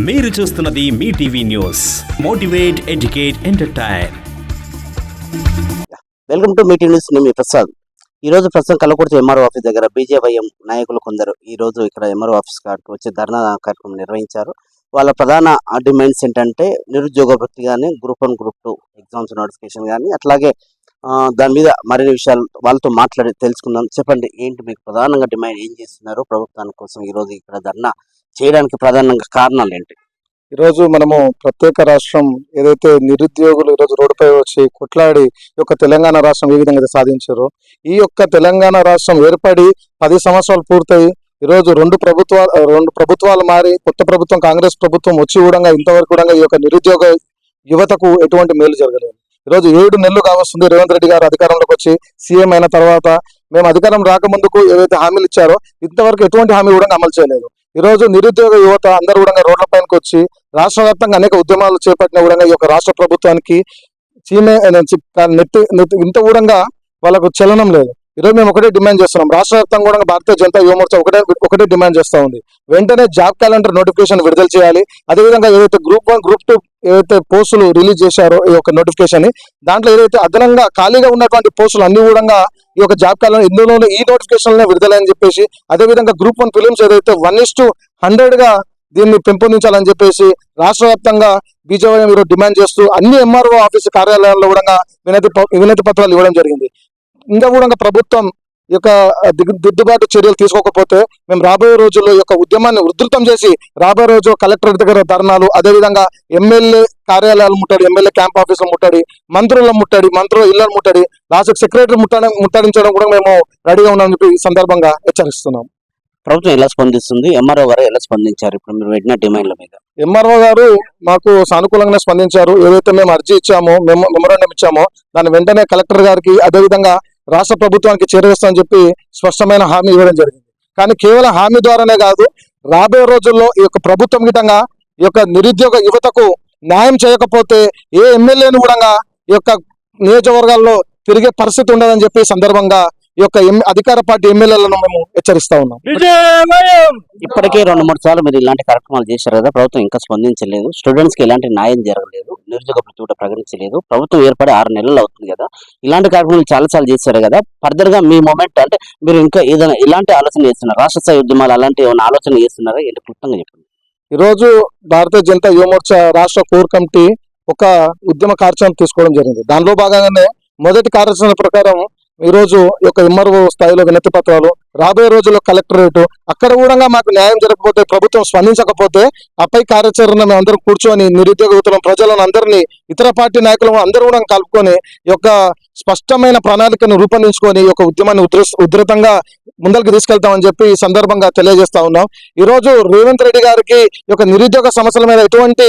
మీరు చూస్తున్నది మీ TV news. Motivate educate entertain. Welcome to meeting news నేను మీ ప్రసాద్. ఈ రోజు ప్రస్తుతం కల్లకుర్తి ఎంఆర్ఓ ఆఫీస్ దగ్గర బీజేవైఎం నాయకులు కొందరు. ఈ రోజు ఇక్కడ ఎంఆర్ఓ ఆఫీస్ కాడికి వచ్చి ధర్నా కార్యక్రమం నిర్వహించారు. వాళ్ళ ప్రధాన డిమాండ్స్ ఏంటంటే నిరుద్యోగ వృత్తి కానీ group one group two exams notification కానీ అట్లాగే దాని మీద మరిన్ని విషయాలు వాళ్ళతో మాట్లాడి తెలుసుకుందాం. చెప్పండి ఏంటి మీకు ప్రధానంగా డిమాండ్? ఏం చేస్తున్నారు? ప్రభుత్వానికి కోసం ఈ రోజు ఇక్కడ ధర్నా చేయడానికి ప్రధానంగా కారణాలు ఏంటి? ఈరోజు మనము ప్రత్యేక రాష్ట్రం ఏదైతే నిరుద్యోగులు ఈరోజు రోడ్డుపై వచ్చి కొట్లాడి ఈ యొక్క తెలంగాణ రాష్ట్రం ఏ విధంగా అయితే సాధించారో ఈ యొక్క తెలంగాణ రాష్ట్రం ఏర్పడి పది సంవత్సరాలు పూర్తయి ఈరోజు రెండు ప్రభుత్వాలు రెండు ప్రభుత్వాలు మారి కొత్త ప్రభుత్వం కాంగ్రెస్ ప్రభుత్వం వచ్చి కూడా ఇంతవరకు కూడా ఈ యొక్క నిరుద్యోగ యువతకు ఎటువంటి మేలు జరగలేదు. ఈరోజు ఏడు నెలలు కావస్తుంది రేవంత్ రెడ్డి గారు అధికారంలోకి వచ్చి సీఎం అయిన తర్వాత. మేము అధికారం రాకముందుకు ఏవైతే హామీలు ఇచ్చారో ఇంతవరకు ఎటువంటి హామీ కూడా అమలు చేయలేదు. ఈరోజు నిరుద్యోగ యువత అందరూ కూడా రోడ్ల పైనకి వచ్చి రాష్ట్ర వ్యాప్తంగా అనేక ఉద్యమాలు చేపట్టిన కూడా ఈ యొక్క రాష్ట్ర ప్రభుత్వానికి చీమే నెట్టి ఇంత కూడా వాళ్ళకు చలనం లేదు. ఈరోజు మేము ఒకటే డిమాండ్ చేస్తున్నాం. రాష్ట్ర వ్యాప్తంగా కూడా భారతీయ జనతా యువ మోర్చా ఒకటే ఒకటే డిమాండ్ చేస్తూ ఉంది. వెంటనే జాబ్ క్యాలెండర్ నోటిఫికేషన్ విడుదల చేయాలి. అదేవిధంగా ఏదైతే గ్రూప్ వన్ గ్రూప్ టూ ఏదైతే పోస్టులు రిలీజ్ చేశారో ఈ యొక్క నోటిఫికేషన్ దాంట్లో ఏదైతే అదనంగా ఖాళీగా ఉన్నటువంటి పోస్టులు అన్ని కూడా ఈ యొక్క జాబ్ కాలంలో ఇందులోనే ఈ నోటిఫికేషన్ విడుదలని చెప్పేసి అదేవిధంగా గ్రూప్ వన్ ఫిలిమ్స్ ఏదైతే వన్ ఇస్ టు హండ్రెడ్గా దీన్ని పెంపొందించాలని చెప్పేసి రాష్ట్ర వ్యాప్తంగా బీజేపీ మీరు డిమాండ్ చేస్తూ అన్ని ఎంఆర్ఓ ఆఫీసు కార్యాలయాల్లో కూడా వినతి వినతి పత్రాలు ఇవ్వడం జరిగింది. ఇంకా కూడా ప్రభుత్వం యొక్క దిద్దుబాటు చర్యలు తీసుకోకపోతే మేము రాబోయే రోజుల్లో యొక్క ఉద్యమాన్ని ఉధృతం చేసి రాబోయే రోజు కలెక్టర్ దగ్గర ధర్నాలు అదేవిధంగా ఎమ్మెల్యే కార్యాలయాలు ముట్టడి ఎమ్మెల్యే క్యాంప్ ఆఫీసులు ముట్టడి మంత్రుల ముట్టడి మంత్రుల ఇళ్ళ ముట్టడి లాస్ట్ సెక్రటరీ ముట్టడం ముట్టడించడం కూడా మేము రెడీగా ఉన్నామని చెప్పి ఈ సందర్భంగా హెచ్చరిస్తున్నాం. ప్రభుత్వం ఎలా స్పందిస్తుంది? ఎంఆర్ఓ గారు ఎలా స్పందించారు? ఇప్పుడు మీరు పెట్టిన డిమాండ్ల మీద. ఎంఆర్ఓ గారు మాకు సానుకూలంగా స్పందించారు. ఏదైతే మేము అర్జీ ఇచ్చామో మేము మెమోరాండం ఇచ్చామో దాన్ని వెంటనే కలెక్టర్ గారికి అదేవిధంగా రాష్ట్ర ప్రభుత్వానికి చేరవేస్తామని చెప్పి స్పష్టమైన హామీ ఇవ్వడం జరిగింది. కానీ కేవలం హామీ ద్వారానే కాదు రాబోయే రోజుల్లో ఈ యొక్క ప్రభుత్వం గిటంగా ఈ యొక్క నిరుద్యోగ యువతకు న్యాయం చేయకపోతే ఏ ఎమ్మెల్యేను కూడా ఈ యొక్క నియోజకవర్గాల్లో తిరిగే పరిస్థితి ఉండదని చెప్పి సందర్భంగా ఈ యొక్క అధికార పార్టీ ఎమ్మెల్యేలను మేము హెచ్చరిస్తా ఉన్నాం. ఇప్పటికే రెండు మూడు సార్లు మీరు ఇలాంటి కార్యక్రమాలు చేశారు కదా ప్రభుత్వం ఇంకా స్పందించలేదు. స్టూడెంట్స్కి ఎలాంటి న్యాయం జరగలేదు. నిరుద్యోగ కూడా ప్రకటించలేదు. ప్రభుత్వం ఏర్పడి ఆరు నెలలు అవుతుంది కదా. ఇలాంటి కార్యక్రమాలు చాలా చాలా చేశారు కదా. ఫర్దర్గా మీ మూమెంట్ అంటే మీరు ఇంకా ఏదైనా ఇలాంటి ఆలోచన చేస్తున్నారు? రాష్ట్ర స్థాయి ఉద్యమాలు అలాంటి ఏమైనా ఆలోచన చేస్తున్నారా? ఏంటి క్లుప్తంగా చెప్పండి. ఈరోజు భారతీయ జనతా యువమోర్చా రాష్ట్ర కోర్ కమిటీ ఒక ఉద్యమ కార్యక్రమం తీసుకోవడం జరిగింది. దానిలో భాగంగానే మొదటి కార్యాచరణ ప్రకారం ఈ రోజు యొక్క ఎంఆర్ఓ స్థాయిలో వినతి పత్రాలు రాబోయే రోజుల్లో కలెక్టరేట్ అక్కడ కూడా మాకు న్యాయం జరగకపోతే ప్రభుత్వం స్పందించకపోతే అపై కార్యాచరణ మేము అందరం కూర్చొని నిరుద్యోగ యువతులను ప్రజలను అందరినీ ఇతర పార్టీ నాయకులను అందరూ కూడా కలుపుకొని యొక్క స్పష్టమైన ప్రణాళికను రూపొందించుకొని ఈ యొక్క ఉద్యమాన్ని ఉధృ ఉధృతంగా ముందరికి తీసుకెళ్తామని చెప్పి ఈ సందర్భంగా తెలియజేస్తా ఉన్నాం. ఈ రోజు రేవంత్ రెడ్డి గారికి యొక్క నిరుద్యోగ సమస్యల మీద ఎటువంటి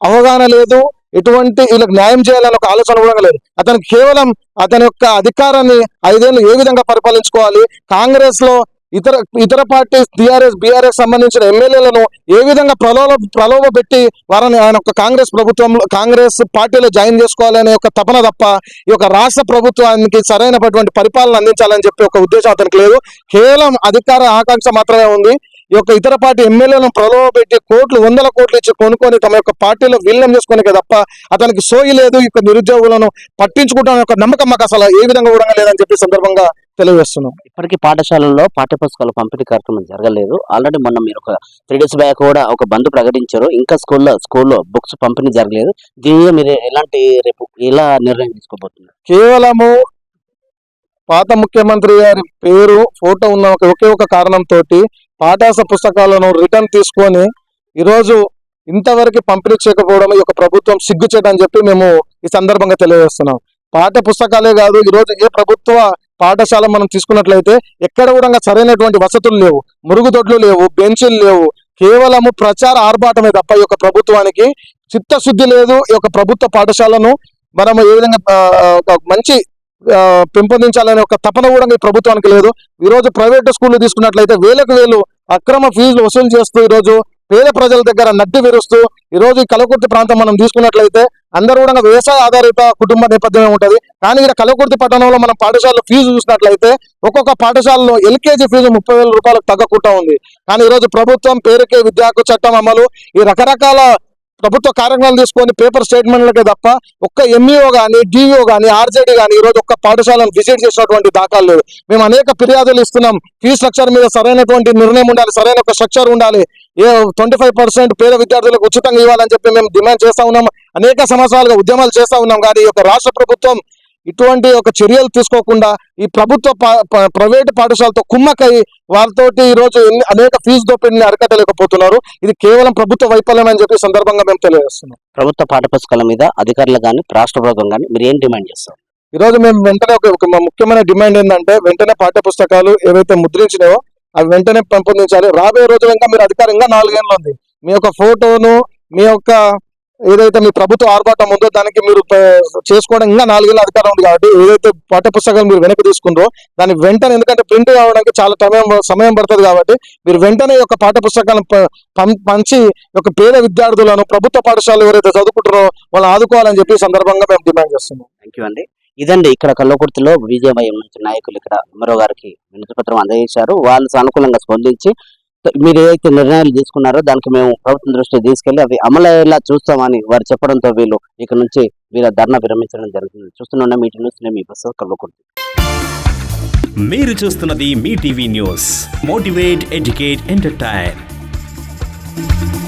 అవగాహన లేదు. ఎటువంటి వీళ్ళకి న్యాయం చేయాలని ఒక ఆలోచన కూడా లేదు. అతను కేవలం అతని యొక్క అధికారాన్ని ఐదేళ్ళు ఏ విధంగా పరిపాలించుకోవాలి? కాంగ్రెస్లో ఇతర ఇతర పార్టీస్ టీఆర్ఎస్ బీఆర్ఎస్ సంబంధించిన ఎమ్మెల్యేలను ఏ విధంగా ప్రలోభ ప్రలోభ పెట్టి వారిని ఆయన ఒక కాంగ్రెస్ ప్రభుత్వంలో కాంగ్రెస్ పార్టీలో జాయిన్ చేసుకోవాలనే ఒక తపన తప్ప ఈ యొక్క రాష్ట్ర ప్రభుత్వానికి సరైనటువంటి పరిపాలన అందించాలని చెప్పి ఒక ఉద్దేశం అతనికి లేదు. కేవలం అధికార ఆకాంక్ష మాత్రమే ఉంది. యొక్క ఇతర పార్టీ ఎమ్మెల్యేలను ప్రలోభ పెట్టి కోట్లు వందల కోట్లు ఇచ్చి కొనుక్కొని తమ యొక్క పార్టీలో విలీనం చేసుకోనికే తప్ప అతనికి సోయి లేదు. యొక్క నిరుద్యోగులను పట్టించుకుంటాం యొక్క నమ్మకం మాకు అసలు ఏ విధంగా కూడా లేదని చెప్పి సందర్భంగా తెలియజేస్తున్నాం. ఇప్పటికీ పాఠశాలల్లో పాఠ్య పుస్తకాల పంపిణీ కార్యక్రమం జరగలేదు. ఆల్రెడీ మొన్న మీరు ఒక త్రీ డేస్ బ్యాక్ కూడా ఒక బంద్ ప్రకటించారు. ఇంకా స్కూల్లో స్కూల్లో బుక్స్ పంపిణీ జరగలేదు. దీని మీద మీరు ఎలాంటి రేపు ఎలా నిర్ణయం తీసుకోబోతున్నారు? కేవలము పాత ముఖ్యమంత్రి గారి పేరు ఫోటో ఉన్న ఒక ఒకే ఒక కారణంతో పాఠాస పుస్తకాలను రిటర్న్ తీసుకొని ఈరోజు ఇంతవరకు పంపిణీ చేయకపోవడం ఈ యొక్క ప్రభుత్వం సిగ్గుచేటని చెప్పి మేము ఈ సందర్భంగా తెలియజేస్తున్నాం. పాఠ్య పుస్తకాలే కాదు ఈరోజు ఏ ప్రభుత్వ పాఠశాల మనం తీసుకున్నట్లయితే ఎక్కడ కూడా సరైనటువంటి వసతులు లేవు. మురుగుదొడ్లు లేవు బెంచీలు లేవు. కేవలము ప్రచార ఆర్భాటమే తప్ప ఈ యొక్క ప్రభుత్వానికి చిత్తశుద్ధి లేదు. ఈ యొక్క ప్రభుత్వ పాఠశాలను మనం ఏ విధంగా మంచి పెంపొందించాలనే ఒక తపన కూడా ఈ ప్రభుత్వానికి లేదు. ఈరోజు ప్రైవేట్ స్కూల్ తీసుకున్నట్లయితే వేలకు వేలు అక్రమ ఫీజులు వసూలు చేస్తూ ఈరోజు పేద ప్రజల దగ్గర నడ్డి విరుస్తూ ఈ రోజు ఈ కలకుర్తి ప్రాంతం మనం తీసుకున్నట్లయితే అందరూ కూడా వ్యవసాయ ఆధారిత కుటుంబ నేపథ్యమే ఉంటుంది. కానీ ఇక్కడ కలకుర్తి పట్టణంలో మనం పాఠశాలలో ఫీజు చూసినట్లయితే ఒక్కొక్క పాఠశాలలో ఎల్కేజీ ఫీజు ముప్పై వేల రూపాయలకు తగ్గకుండా ఉంది. కానీ ఈరోజు ప్రభుత్వం పేరుకే విద్యాకు చట్టం అమలు. ఈ రకరకాల ప్రభుత్వ కార్యక్రమాలు తీసుకొని పేపర్ స్టేట్మెంట్లకే తప్ప ఒక్క ఎంఈఓ కానీ డిఈఓ కానీ ఆర్జేడీ కానీ ఈరోజు ఒక్క పాఠశాలను విజిట్ చేసినటువంటి దాఖలు లేదు మేము అనేక ఫిర్యాదులు ఇస్తున్నాం. ఫీ స్ట్రక్చర్ మీద సరైనటువంటి నిర్ణయం ఉండాలి సరైన ఒక స్ట్రక్చర్ ఉండాలి. ఏ ట్వంటీ ఫైవ్ పర్సెంట్ పేద విద్యార్థులకు ఉచితంగా ఇవ్వాలని చెప్పి మేము డిమాండ్ చేస్తా ఉన్నాం. అనేక సంవత్సరాలుగా ఉద్యమాలు చేస్తా ఉన్నాం. కానీ ఈ యొక్క రాష్ట్ర ప్రభుత్వం ఇటువంటి ఒక చర్యలు తీసుకోకుండా ఈ ప్రభుత్వ ప్రైవేటు పాఠశాలతో కుమ్మకై వారితోటి ఈ రోజు ఎన్ని- అనేక ఫీజు దోపిడీని అరికట్టలేకపోతున్నారు. ఇది కేవలం ప్రభుత్వ వైఫల్యం అని చెప్పి సందర్భంగా మేము తెలియజేస్తున్నాం. ప్రభుత్వ పాఠ్యపుస్తకాల మీద అధికారులు కానీ రాష్ట్ర ప్రభుత్వం కానీ మీరు ఏం డిమాండ్ చేస్తారు? ఈ రోజు మేము వెంటనే ఒక ముఖ్యమైన డిమాండ్ ఏంటంటే వెంటనే పాఠ్య పుస్తకాలు ఏవైతే ముద్రించినాయో అవి వెంటనే పెంపొందించాలి. రాబోయే రోజులు ఇంకా మీరు అధికారం ఇంకా నాలుగేళ్ళు ఉంది. మీ యొక్క ఫోటోను మీ యొక్క ఏదైతే మీ ప్రభుత్వ ఆర్భాటం ఉందో దానికి మీరు చేసుకోవడం ఇంకా నాలుగేళ్ళ అధికారం ఉంది కాబట్టి ఏదైతే పాఠ్య పుస్తకాలు మీరు వెనక్కి తీసుకుంటారో దాన్ని వెంటనే ఎందుకంటే ప్రింట్ కావడానికి చాలా సమయం సమయం పడుతుంది కాబట్టి మీరు వెంటనే యొక్క పాఠ్య పుస్తకాలను ప- పం- పంచి యొక్క పేద విద్యార్థులను ప్రభుత్వ పాఠశాలలు ఎవరైతే చదువుకుంటారో వాళ్ళు ఆదుకోవాలని చెప్పి సందర్భంగా మేము డిమాండ్ చేస్తున్నాం. థ్యాంక్ యూ అండి. ఇదండి ఇక్కడ కల్లకుర్తిలో విజయమయం నుంచి నాయకులు ఇక్కడ ఎమ్మెల్యే గారికి వినతి పత్రం అందజేశారు. వాళ్ళు సానుకూలంగా స్పందించి మీరు ఏదైతే నిర్ణయాలు తీసుకున్నారో దానికి మేము ప్రభుత్వం దృష్టికి తీసుకెళ్ళి అవి అమలయ్యేలా చూస్తామని వారు చెప్పడంతో వీళ్ళు ఇక్కడ నుంచి వీళ్ళ ధర్నా విరమించడం జరుగుతుంది చూస్తున్న మీటి న్యూస్ నేను మీ ప్రసాద్ కల్లకుర్తి మీరు చూస్తున్నది మీ TV news. Motivate educate entertain.